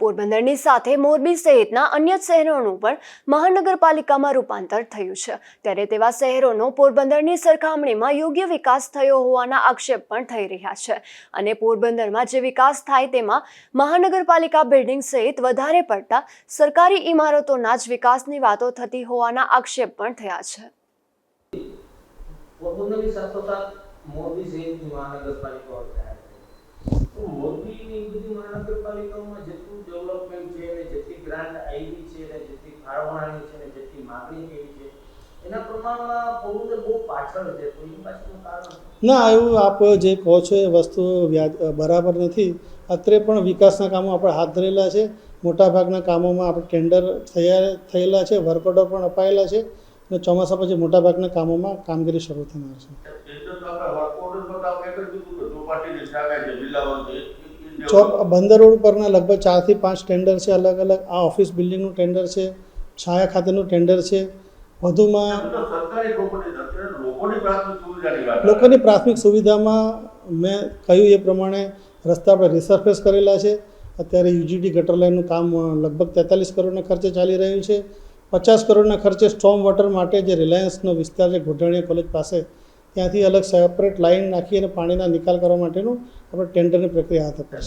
પોરબંદરની સાથે મોરબી સહિતના અન્ય શહેરોનું પણ મહાનગરપાલિકામાં રૂપાંતર થયું છે. ત્યારે તેવા શહેરોનો પોરબંદરની સરખામણીમાં યોગ્ય વિકાસ થયો હોવાના આક્ષેપ પણ થઈ રહ્યા છે. અને પોરબંદરમાં જે વિકાસ થાય તેમાં મહાનગરપાલિકા બિલ્ડિંગ સહિત વધારે પડતા સરકારી ઇમારતોના જ વિકાસની વાતો થતી હોવાના આક્ષેપ પણ થયા છે. પોરબંદરની મોરબી સહિતની મહાનગરપાલિકાઓ બધી મહાનગરપાલિકાઓમાં જેટલું ડેવલપમેન્ટ છે અને જેટલી ગ્રાન્ટ આવી છે અને જેટલી ફાળવણી છે અને જેટલી માગણી કરી છે એના પ્રમાણમાં પોરબંદર બહુ પાછળ છે તો એની પાછળનું કારણ ના એવું આપ જે કહો છો એ વસ્તુ વ્યાજ બરાબર નથી અત્રે પણ વિકાસના કામો આપણે હાથ ધરેલા છે મોટાભાગના કામોમાં આપણે ટેન્ડર થયા થયેલા છે વર્ક ઓર્ડર પણ અપાયેલા છે અને ચોમાસા પછી મોટાભાગના કામોમાં કામગીરી શરૂ થનાર છે પર ચોક બંદર રોડ પરના લગભગ ચારથી પાંચ ટેન્ડર છે અલગ અલગ. આ ઓફિસ બિલ્ડિંગનું ટેન્ડર છે છાયા ખાતેનું ટેન્ડર છે. વધુમાં લોકોની પ્રાથમિક સુવિધામાં મેં કહ્યું એ પ્રમાણે રસ્તા આપણે રિસર્ફેસ કરેલા છે. અત્યારે યુજીડી ગટર લાઇનનું કામ લગભગ તેતાલીસ કરોડના ખર્ચે ચાલી રહ્યું છે. પચાસ કરોડના ખર્ચે સ્ટ્રોમ વોટર માટે જે રિલાયન્સનો વિસ્તાર છે ઘોટાણીયા કોલેજ પાસે ત્યાંથી અલગ સેપરેટ લાઇન નાખી અને પાણીના નિકાલ કરવા માટેનું આપણે ટેન્ડરની પ્રક્રિયા હાથ ધરી